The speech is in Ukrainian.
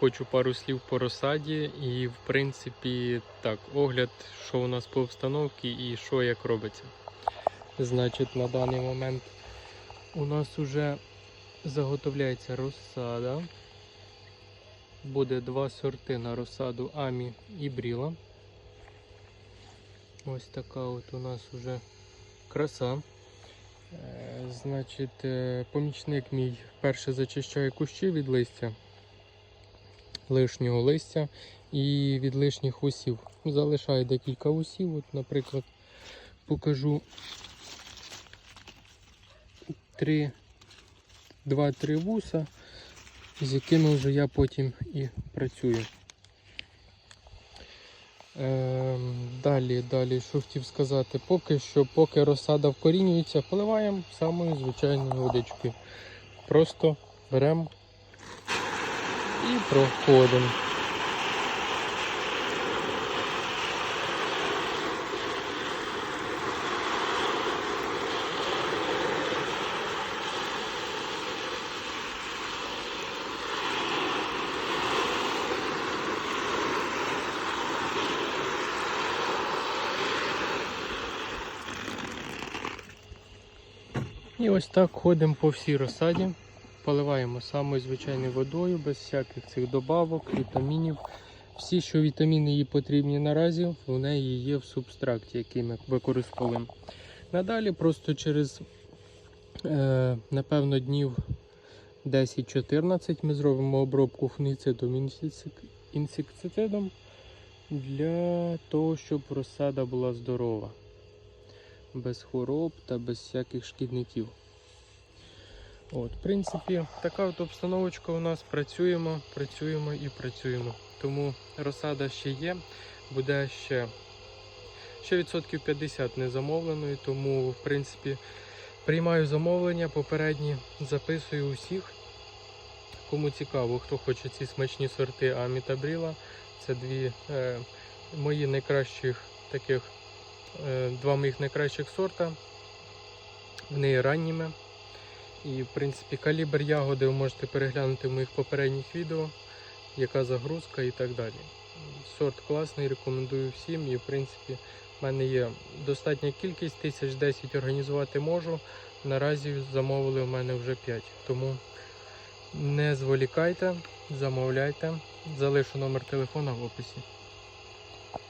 Хочу пару слів по розсаді і, в принципі, так, огляд, що у нас по обстановці і що як робиться. Значить, на даний момент у нас вже заготовляється розсада. Буде два сорти на розсаду Амі і Бріла. Ось така от у нас вже краса. Е, Значить, е, помічник мій перше зачищає кущі від листя, лишнього листя і від лишніх усів. Залишаю декілька усів. От, наприклад, покажу три, два-три вуса, з якими вже я потім і працюю. Ем, далі, далі, що хотів сказати, поки що, поки розсада вкорінюється, поливаємо самою звичайною водичкою. Просто беремо і проходимо. І ось так ходимо по всій розсаді, поливаємо самою звичайною водою, без всяких цих добавок, вітамінів. Всі, що вітаміни їй потрібні наразі, в неї є в субстракті, який ми використовуємо. Надалі просто через, е, напевно, днів 10-14 ми зробимо обробку фунгіцидом інсек- інсектицидом для того, щоб розсада була здорова без хвороб та без всяких шкідників. От, В принципі, така от обстановочка у нас. Працюємо, працюємо і працюємо. Тому розсада ще є, буде ще, ще відсотків 50 не замовленої, тому, в принципі, приймаю замовлення попередні, записую усіх. Кому цікаво, хто хоче ці смачні сорти Амі та Це дві е, мої найкращих таких два моїх найкращих сорта. Вони є ранніми. І, в принципі, калібр ягоди ви можете переглянути в моїх попередніх відео, яка загрузка і так далі. Сорт класний, рекомендую всім. І, в принципі, в мене є достатня кількість, тисяч 10 організувати можу. Наразі замовили в мене вже 5. Тому не зволікайте, замовляйте. Залишу номер телефона в описі.